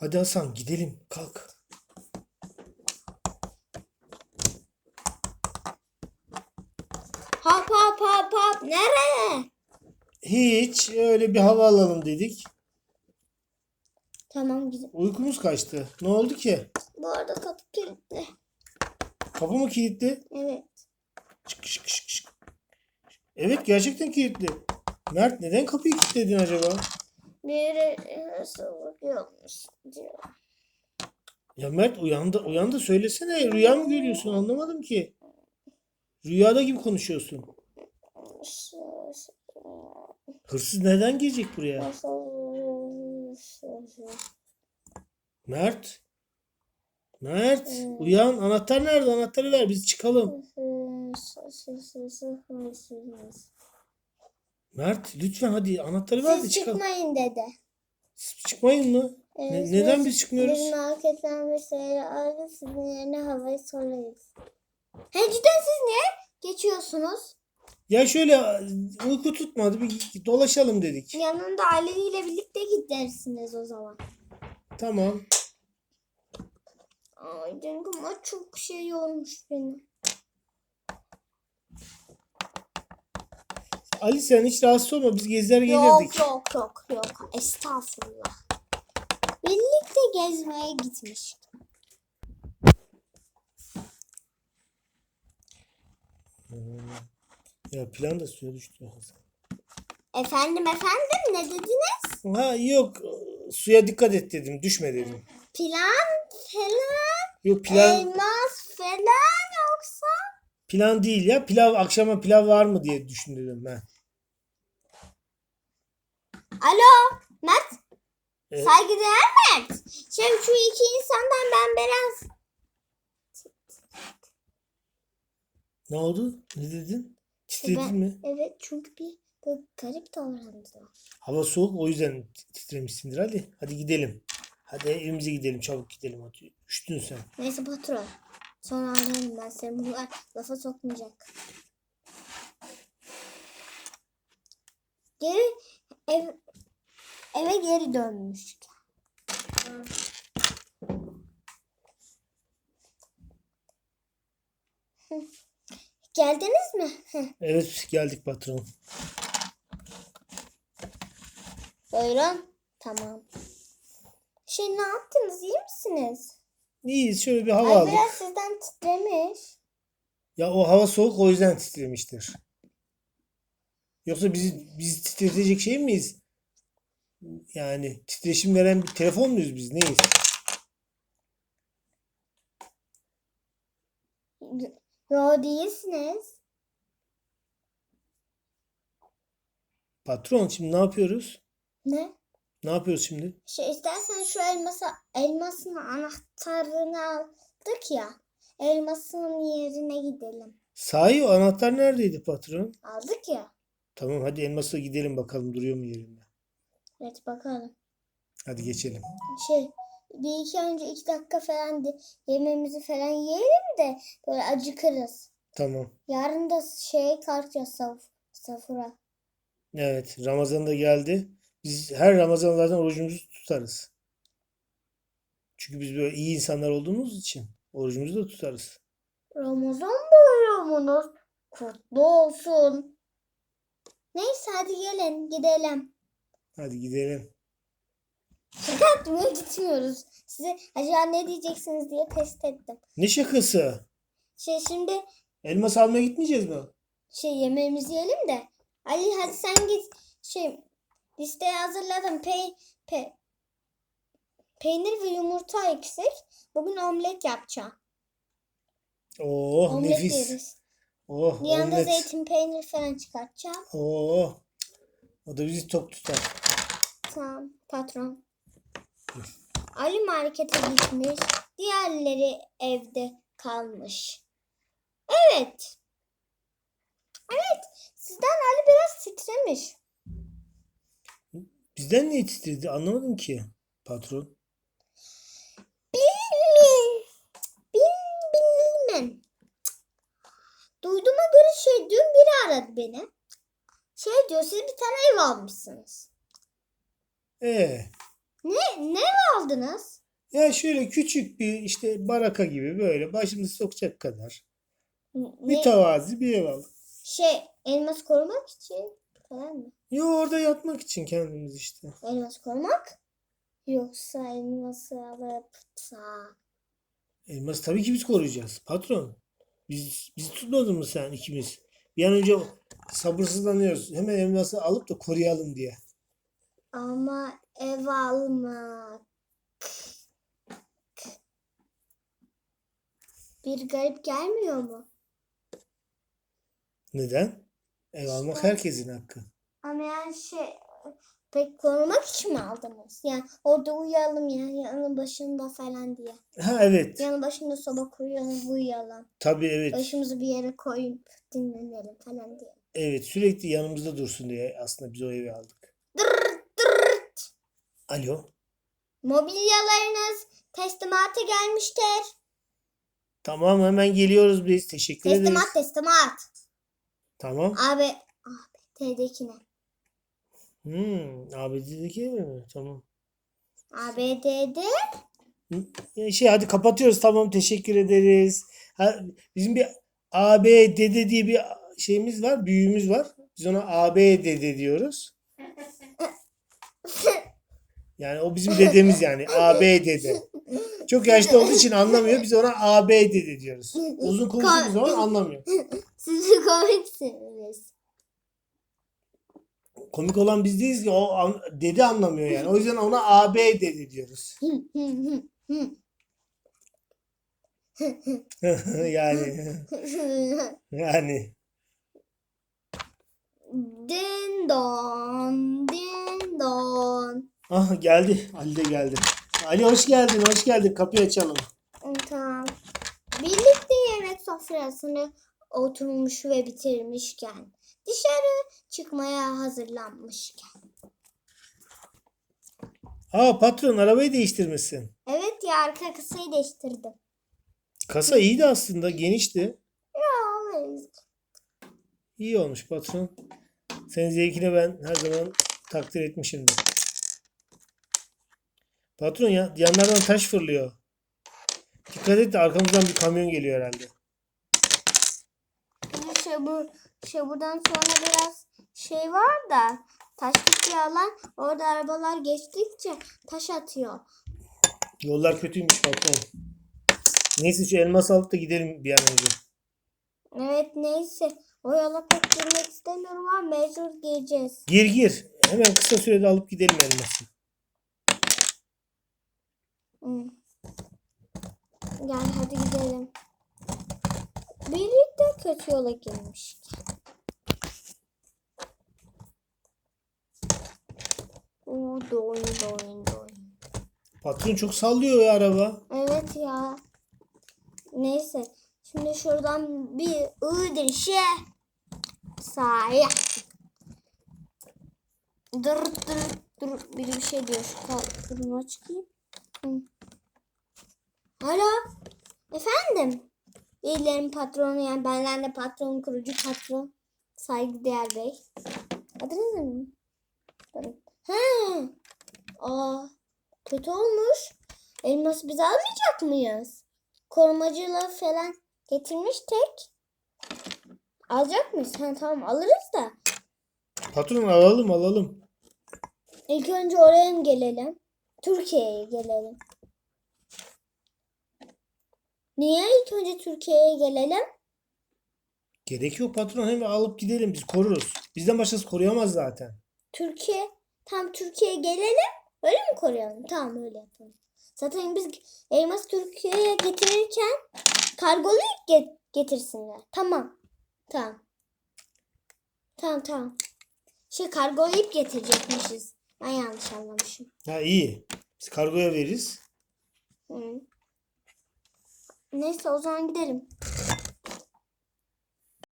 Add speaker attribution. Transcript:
Speaker 1: Hadi Hasan gidelim. Kalk.
Speaker 2: Hop hop hop hop. Nereye?
Speaker 1: Hiç öyle bir hava alalım dedik.
Speaker 2: Tamam güzel.
Speaker 1: Uykumuz kaçtı. Ne oldu ki?
Speaker 2: Bu arada kapı kilitli.
Speaker 1: Kapı mı kilitli?
Speaker 2: Evet.
Speaker 1: Şık şık şık şık. Evet gerçekten kilitli. Mert neden kapıyı kilitledin acaba?
Speaker 2: Biri hırsızlık yapmış diyor.
Speaker 1: Ya Mert uyandı, uyandı söylesene. Rüya mı görüyorsun? Anlamadım ki. Rüyada gibi konuşuyorsun. Hırsız neden girecek buraya? Mert. Mert uyan. Anahtar nerede? Anahtarı ver biz çıkalım. Mert lütfen hadi anahtarı ver de
Speaker 2: Siz
Speaker 1: çıkalım.
Speaker 2: çıkmayın dedi.
Speaker 1: Siz çıkmayın mı? Ne-
Speaker 2: Evet,
Speaker 1: neden biz çıkmıyoruz?
Speaker 2: Biz marketten bir şeyler aldık. Sizin yerine havayı sorarız. He cidden siz niye geçiyorsunuz?
Speaker 1: Ya şöyle uyku tutmadı bir dolaşalım dedik.
Speaker 2: Yanında Ali ile birlikte gidersiniz o zaman.
Speaker 1: Tamam.
Speaker 2: Ay dengim ay çok şey olmuş benim.
Speaker 1: Ali sen hiç rahatsız olma biz gezer
Speaker 2: Yok
Speaker 1: gelirdik.
Speaker 2: yok yok yok. Estağfurullah. Birlikte gezmeye gitmiş.
Speaker 1: Ya plan da suya düştü. Hasan.
Speaker 2: Efendim efendim ne dediniz?
Speaker 1: Ha yok suya dikkat et dedim düşme dedim.
Speaker 2: Plan falan
Speaker 1: Yok plan
Speaker 2: elmas falan yoksa?
Speaker 1: Plan değil ya pilav akşama pilav var mı diye düşündüm ben.
Speaker 2: Alo Mert
Speaker 1: Evet.
Speaker 2: saygıdeğer Mert. Şimdi şu iki insandan ben biraz
Speaker 1: Ne oldu? Ne dedin? Titredin
Speaker 2: Ben-
Speaker 1: mi?
Speaker 2: evet çünkü bir garip davrandılar.
Speaker 1: Hava soğuk o yüzden titremişsindir hadi. Hadi gidelim. Hadi evimize gidelim çabuk gidelim hadi. Üşüdün sen.
Speaker 2: Neyse patron. Sonra anlarım ben seni bunlar lafa sokmayacak. Geri ev, eve geri dönmüş. Geldiniz mi?
Speaker 1: Evet geldik patron.
Speaker 2: Buyurun. Tamam. Şey ne yaptınız? İyi misiniz?
Speaker 1: İyiyiz şöyle bir hava
Speaker 2: Ay
Speaker 1: aldık.
Speaker 2: biraz sizden titremiş.
Speaker 1: Ya o hava soğuk o yüzden titremiştir. Yoksa bizi bizi titretecek şey miyiz? Yani titreşim veren bir telefon muyuz biz? Neyiz?
Speaker 2: Yo değilsiniz.
Speaker 1: Patron şimdi ne yapıyoruz?
Speaker 2: Ne?
Speaker 1: Ne yapıyoruz şimdi?
Speaker 2: Şey istersen şu elmasa elmasın anahtarını aldık ya. Elmasın yerine gidelim.
Speaker 1: Sahi o anahtar neredeydi patron?
Speaker 2: Aldık ya.
Speaker 1: Tamam hadi elmasa gidelim bakalım duruyor mu yerinde.
Speaker 2: Evet bakalım.
Speaker 1: Hadi geçelim.
Speaker 2: Şey bir iki önce iki dakika falan de, yemeğimizi falan yiyelim de böyle acıkırız.
Speaker 1: Tamam.
Speaker 2: Yarın da şey kalkacağız saf, safura.
Speaker 1: Evet Ramazan da geldi. Biz her Ramazan zaten orucumuzu tutarız. Çünkü biz böyle iyi insanlar olduğumuz için orucumuzu da tutarız.
Speaker 2: Ramazan bayramınız kutlu olsun. Neyse hadi gelin gidelim.
Speaker 1: Hadi gidelim.
Speaker 2: Şaka yapmaya gitmiyoruz. Size acaba ne diyeceksiniz diye test ettim.
Speaker 1: Ne şakası?
Speaker 2: Şey şimdi
Speaker 1: Elmas almaya gitmeyeceğiz mi?
Speaker 2: şey yemeğimizi yiyelim de. Ali hadi sen git. Şey listeyi hazırladım. Pey, pe, peynir ve yumurta eksik. Bugün omlet yapacağım.
Speaker 1: Oh
Speaker 2: omlet
Speaker 1: nefis.
Speaker 2: yeriz.
Speaker 1: Oh
Speaker 2: Bir yanda
Speaker 1: omlet.
Speaker 2: zeytin peynir falan çıkartacağım.
Speaker 1: Oh. O da bizi tok tutar.
Speaker 2: Tamam patron. Ali markete gitmiş. Diğerleri evde kalmış. Evet. Evet. Sizden Ali biraz titremiş.
Speaker 1: Bizden niye titredi anlamadım ki patron.
Speaker 2: Bilmem. Bil, bilmem. Duyduğuma göre şey dün biri aradı beni. Şey diyor siz bir tane ev almışsınız.
Speaker 1: Ee,
Speaker 2: Ne ne aldınız?
Speaker 1: Ya şöyle küçük bir işte baraka gibi böyle başımızı sokacak kadar.
Speaker 2: Ne,
Speaker 1: Mütevazi bir ev aldık.
Speaker 2: şey elmas korumak için falan mı?
Speaker 1: Yo orada yatmak için kendimiz işte.
Speaker 2: Elmas korumak? Yoksa elması alıp da
Speaker 1: Elması tabii ki biz koruyacağız. Patron. Biz, bizi tutmadın mı sen ikimiz? Bir an önce sabırsızlanıyoruz. Hemen elması alıp da koruyalım diye.
Speaker 2: ama ev almak bir garip gelmiyor mu?
Speaker 1: Neden? Ev almak
Speaker 2: İşte-
Speaker 1: herkesin hakkı.
Speaker 2: Ama yani şey pek korumak için mi aldınız? Yani orada uyuyalım ya yanı başında falan diye.
Speaker 1: Ha evet.
Speaker 2: Yanı başında soba kuruyalım uyuyalım.
Speaker 1: Tabii evet.
Speaker 2: Başımızı bir yere koyup dinlenelim falan diye.
Speaker 1: Evet sürekli yanımızda dursun diye aslında biz o evi aldık. Alo.
Speaker 2: Mobilyalarınız teslimata gelmiştir.
Speaker 1: Tamam hemen geliyoruz biz. Teşekkür ederiz.
Speaker 2: Teslimat teslimat.
Speaker 1: Tamam.
Speaker 2: Abi abi TD'kine.
Speaker 1: Hmm, ABD'deki mi? Tamam.
Speaker 2: ABD'de
Speaker 1: Şey hadi kapatıyoruz. Tamam teşekkür ederiz. Ha, bizim bir AB dede diye bir şeyimiz var. Büyüğümüz var. Biz ona AB dede diyoruz. Yani o bizim dedemiz yani. AB dede. Çok yaşlı olduğu için anlamıyor. Biz ona AB dede diyoruz. Uzun konuştuğumuz zaman anlamıyor.
Speaker 2: siz komiksiniz.
Speaker 1: Komik olan biz değiliz ki. O an- dede anlamıyor yani. O yüzden ona AB dede diyoruz. yani. Yani.
Speaker 2: din don din don.
Speaker 1: Ah geldi. Ali de geldi. Ali hoş geldin. Hoş geldin. Kapıyı açalım.
Speaker 2: Tamam. Birlikte yemek sofrasını oturmuş ve bitirmişken dışarı çıkmaya hazırlanmışken.
Speaker 1: Aa patron arabayı değiştirmişsin.
Speaker 2: Evet ya arka kasayı değiştirdim.
Speaker 1: Kasa iyiydi aslında. Genişti.
Speaker 2: Aa,
Speaker 1: İyi olmuş patron. Senin zevkine ben her zaman takdir etmişimdir. Patron ya, yanlardan taş fırlıyor. Dikkat et de arkamızdan bir kamyon geliyor herhalde.
Speaker 2: Şey bu şey buradan sonra biraz şey var da taşlık bir alan orada arabalar geçtikçe taş atıyor.
Speaker 1: Yollar kötüymüş patron. Neyse şu elması alıp da gidelim bir an önce.
Speaker 2: Evet neyse o yola pek girmek istemiyorum ama mecbur gireceğiz.
Speaker 1: Gir gir. Hemen kısa sürede alıp gidelim elması.
Speaker 2: Hı. Gel hadi gidelim. Birlikte kötü yola girmiş. Oo, doyun doyun doyun.
Speaker 1: Patron çok sallıyor ya araba.
Speaker 2: Evet ya. Neyse. Şimdi şuradan bir Iğdır işe. Sahaya. Dur dur dur. Bir şey diyor. Şu kapımı çıkayım. Alo. Efendim. İyilerin patronu yani benden de patron kurucu patron. Saygıdeğer bey. Adınız ne? He. Aa. Kötü olmuş. Elması biz almayacak mıyız? Korumacılığı falan getirmiştik. Alacak mıyız? Ha, tamam alırız da.
Speaker 1: Patron alalım alalım.
Speaker 2: İlk önce oraya mı gelelim? Türkiye'ye gelelim. Niye ilk önce Türkiye'ye gelelim?
Speaker 1: Gerek yok patron hemen alıp gidelim biz koruruz. Bizden başkası koruyamaz zaten.
Speaker 2: Türkiye, tam Türkiye'ye gelelim. Öyle mi koruyalım? Tamam öyle yapalım. Zaten biz elmas Türkiye'ye getirirken kargolayıp get- getirsinler. Tamam. Tamam. Tamam tamam. Şey kargolayıp getirecekmişiz. Ben yanlış anlamışım.
Speaker 1: Ha iyi. Biz kargoya veririz.
Speaker 2: Hı. Neyse o zaman gidelim.